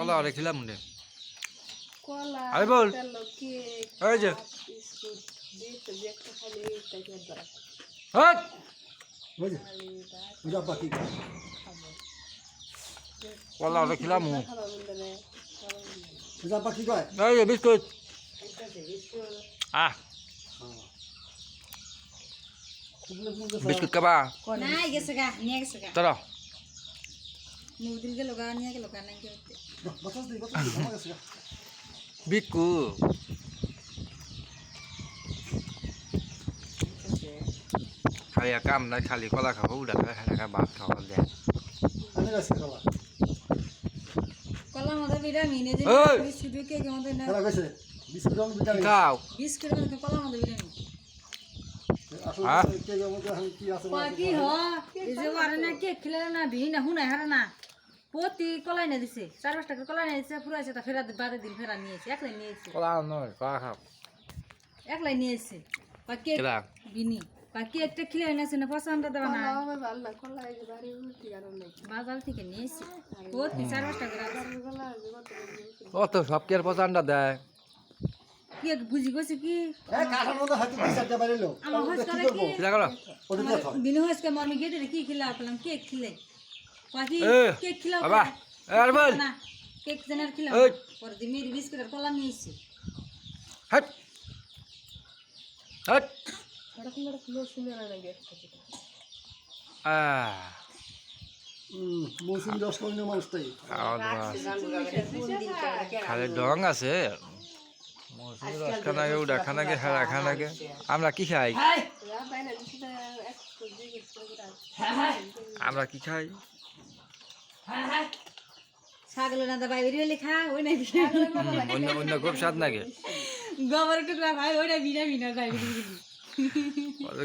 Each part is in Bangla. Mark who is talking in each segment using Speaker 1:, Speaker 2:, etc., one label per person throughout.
Speaker 1: কলা রেখিলাম রে।
Speaker 2: কলা
Speaker 1: আরে বল। এই যে।
Speaker 2: বিস্কুট দিতে যে একটা খালি এইটাকে দ্বারা
Speaker 1: হট
Speaker 3: ওই যে
Speaker 2: খালি ভাত
Speaker 3: ওই যে আব্বা কি করে?
Speaker 2: খাব
Speaker 1: কলা রেখিলাম
Speaker 2: খাবার বলতে রে খাবার বলতে
Speaker 3: ওই যে আব্বা কি কয়?
Speaker 1: এই যে বিস্কুট। আহ।
Speaker 3: দে
Speaker 1: বিস্কুট খাবা?
Speaker 4: নাই গেছে গা নিয়ে গেছে গা। নিয়ে নাই।
Speaker 1: বিকু। খালি কাম নাই খালি কলা খাব উড়া খাই খাই ভাত
Speaker 3: কাছে
Speaker 4: মধ্যে ভিটামিন এই যে! বিস্কুট মধ্যে না।
Speaker 3: বিস্কুট রং ভিটামিন।
Speaker 1: খাও।
Speaker 4: কলার মধ্যে ভিটামিন।
Speaker 3: আসলে? কে কে মধ্যে কি আছে
Speaker 4: হ? এই যে ওরে না কেক খেলে না ভিড় না হুনাই হারে না। প্রতি কলাই না দিছে চার পাঁচ টাকা কলাই না দিছে ফুরাইছে তা ফেরা বাদে দিন ফেরা নিয়েছে একলাই নিয়েছে
Speaker 1: কলা নয় কলা খাও।
Speaker 4: একলাই নিয়েছে বা কেক
Speaker 1: কেলা?
Speaker 4: বিনি বা কেকটা খেলে না না পছন্দ দেওয়া না।
Speaker 2: আমার ভালো না কলা এই বাড়ি উঠি আর নেই
Speaker 4: বাজার থেকে নিয়েছে প্রতি চার পাঁচ টাকা
Speaker 2: করে।
Speaker 1: ও সব কে পচান্ডা দেয়?
Speaker 4: কেক বুঝি গেছে কি? আমার
Speaker 3: ওটা
Speaker 4: হচ্ছে
Speaker 3: কি
Speaker 4: কি
Speaker 3: করব?
Speaker 1: কিলা করো।
Speaker 4: দিন মর্মি গেটে কি খেলে পেলাম কেক খেলে। পাখি কেক খেলাও
Speaker 1: বাবা আর বল
Speaker 4: কেক জেনার। পরে মেরি কলা নিয়েছি
Speaker 1: হট। হট।
Speaker 3: মৌসুমি
Speaker 1: খালি ডং আছে। মৌসুমি রস খানাকে উডা খানাকে হেরা খানাকে আমরা কি খাই?
Speaker 2: যা পাই না দিছি তা একটু জিজ্ঞেস করে রাখ।
Speaker 1: আমরা কি খাই?
Speaker 4: ছাগল না ভাই বেরিয়ে লেখা ওই
Speaker 1: না অন্য অন্য খুব স্বাদ লাগে।
Speaker 4: গোবর টুকরা ভাই ওইটা বিনা বিনা যাই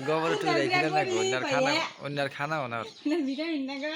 Speaker 1: গোবর টুকরা রেখে নাকি? অন্যার খানা অন্যার খানা ওনার।
Speaker 4: ভিটামিন না গা।